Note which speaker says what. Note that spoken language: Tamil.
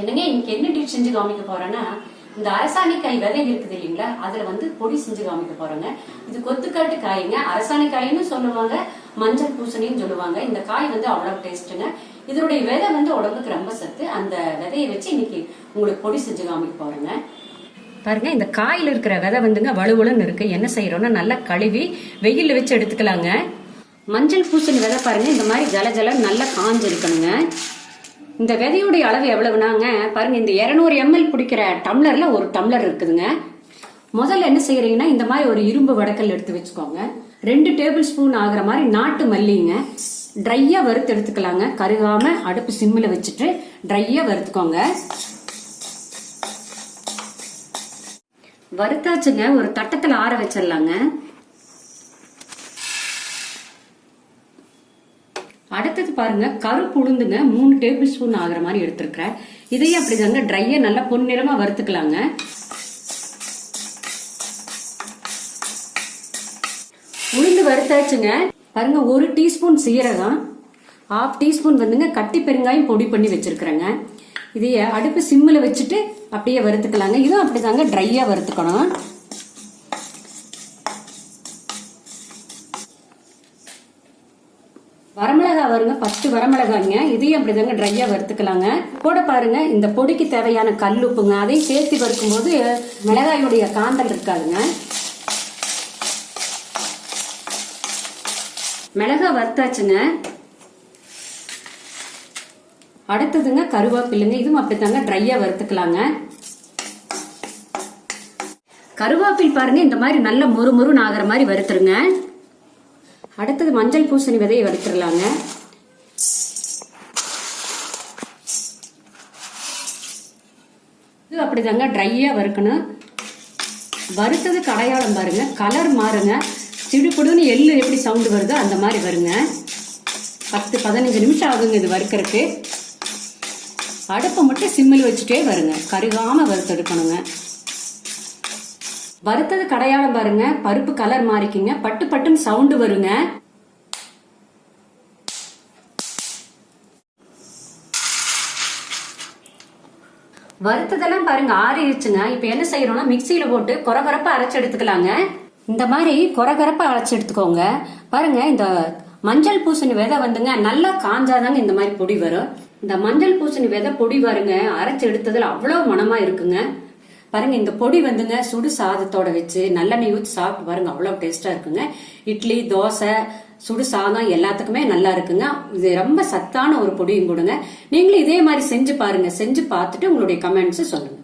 Speaker 1: என்னங்க இன்னைக்கு என்ன டிஷ் செஞ்சு காமிக்க போறேன்னா இந்த அரசாணிக்காய் விதை இருக்குது இல்லைங்களா? அதுல வந்து பொடி செஞ்சு காமிக்க போறேங்க. இது கொத்துக்காட்டு காய்ங்க. அரசாணிக்காயின்னு சொல்லுவாங்க மஞ்சள் பூசணின்னு சொல்லுவாங்க. இந்த காய் வந்து அவ்வளவு டேஸ்ட்டுங்க இதனுடைய விதை வந்து உடம்புக்கு ரொம்ப சத்து. அந்த விதையை வச்சு இன்னைக்கு உங்களுக்கு பொடி செஞ்சு காமிக்க போறேங்க. பாருங்க இந்த காயில் இருக்கிற விதை வந்துங்க வலுவலுன்னு இருக்கு. என்ன செய்யறோம்னா நல்லா கழுவி வெயில்ல வச்சு எடுத்துக்கலாங்க. மஞ்சள் பூசணி விதை பாருங்க இந்த மாதிரி ஜல ஜல நல்லா காஞ்சு இருக்கணுங்க இந்த விதையுடைய அளவு எவ்வளவுனாங்க? பாருங்க இந்த 200 எம்எல் பிடிக்கிற டம்ளர்ல ஒரு டம்ளர் இருக்குதுங்க. முதல்ல என்ன செய்யறீங்கன்னா இந்த மாதிரி ஒரு இரும்பு வடக்கல் எடுத்து வச்சுக்கோங்க. ரெண்டு டேபிள் ஸ்பூன் ஆகுற மாதிரி நாட்டு மல்லிங்க ட்ரையா வறுத்து எடுத்துக்கலாங்க. கருகாம அடுப்பு சிம்மில் வச்சுட்டு ட்ரையா வறுத்துக்கோங்க. வறுத்தாச்சுங்க ஒரு தட்டத்தில் ஆற வச்சிடலாங்க. அடுத்தது பாருங்க கருப்பு உளுந்துங்க மூணு டேபிள் ஸ்பூன் ஆகிற மாதிரி எடுத்திருக்கிறேன். இதையும் அப்படிதாங்க ட்ரையை நல்லா பொன்னிறமா வறுத்துக்கலாங்க. உளுந்து வறுத்தாச்சுங்க. பாருங்க ஒரு டீஸ்பூன் சீரகம் ஹாஃப் டீஸ்பூன் வந்துங்க கட்டி பெருங்காயம் பொடி பண்ணி வச்சிருக்கிறேங்க. இதைய அடுப்பு சிம்மில் வச்சுட்டு அப்படியே வறுத்துக்கலாங்க. இதுவும் அப்படி தாங்க ட்ரையாக வறுத்துக்கணும். வரமிளகா வருங்க பத்து வரமிளகாய்ங்க. இதையும் அப்படிதாங்க ட்ரையா வறுத்துக்கலாங்க. கூட பாருங்க இந்த பொடிக்கு தேவையான கல் உப்புங்க அதையும் சேர்த்து வறுக்கும்போது மிளகாயுடைய காந்தல் இருக்காதுங்க. மிளகா வறுத்தாச்சுங்க. அடுத்ததுங்க கருவேப்பில்லைங்க இதுவும் அப்படித்தாங்க ட்ரையா வறுத்துக்கலாங்க. கருவேப்பில் பாருங்க இந்த மாதிரி நல்ல மொறு மொறுன்னு ஆகிற மாதிரி வறுத்துருங்க. அடுத்தது மஞ்சள் பூசணி விதையை வறுத்துடலாங்க இது அப்படிதாங்க ட்ரையா வறுக்கணும். வறுத்தது கடையாளம் பாருங்க கலர் மாறுங்க. சிடுபடுன்னு எள்ளு எப்படி சவுண்டு வருதோ அந்த மாதிரி வருங்க. பத்து பதினஞ்சு நிமிஷம் ஆகுங்க இது வறுக்கிறதுக்கு. அடுப்பை மட்டும் சிம்மில் வச்சுட்டே வருங்க. கருகாமல் வறுத்தெடுக்கணுங்க. வறுத்தது கடையாளம் பாருங்க. பருப்பு கலர் மாறிக்குங்க. பட்டு பட்டுன்னு சவுண்டு வருங்க. வறுத்ததெல்லாம் பாருங்க ஆறிடுச்சுங்க இப்போ என்ன செய்யறோம்னா மிக்சியில போட்டு கொரகொரப்பா அரைச்சு எடுத்துக்கலாங்க. இந்த மாதிரி கொரகொரப்பா அரைச்சு எடுத்துக்கோங்க. பாருங்க இந்த மஞ்சள் பூசணி விதை வந்துங்க நல்லா காஞ்சாதாங்க இந்த மாதிரி பொடி வரும். இந்த மஞ்சள் பூசணி விதை பொடி வருங்க அரைச்சு எடுத்ததுல அவ்வளவு மனமா இருக்குங்க. பாருங்க இந்த பொடி வந்துங்க சுடு சாதத்தோட வச்சு நல்லெண்ணெய் ஊற்றி சாப்பிட்டு பாருங்க அவ்வளவு டேஸ்டா இருக்குங்க. இட்லி தோசை சுடு சாதம் எல்லாத்துக்குமே நல்லா இருக்குங்க. இது ரொம்ப சத்தான ஒரு பொடியும் கொடுங்க. நீங்களும் இதே மாதிரி செஞ்சு பாருங்க செஞ்சு பார்த்துட்டு உங்களுடைய கமெண்ட்ஸ் சொல்லுங்க.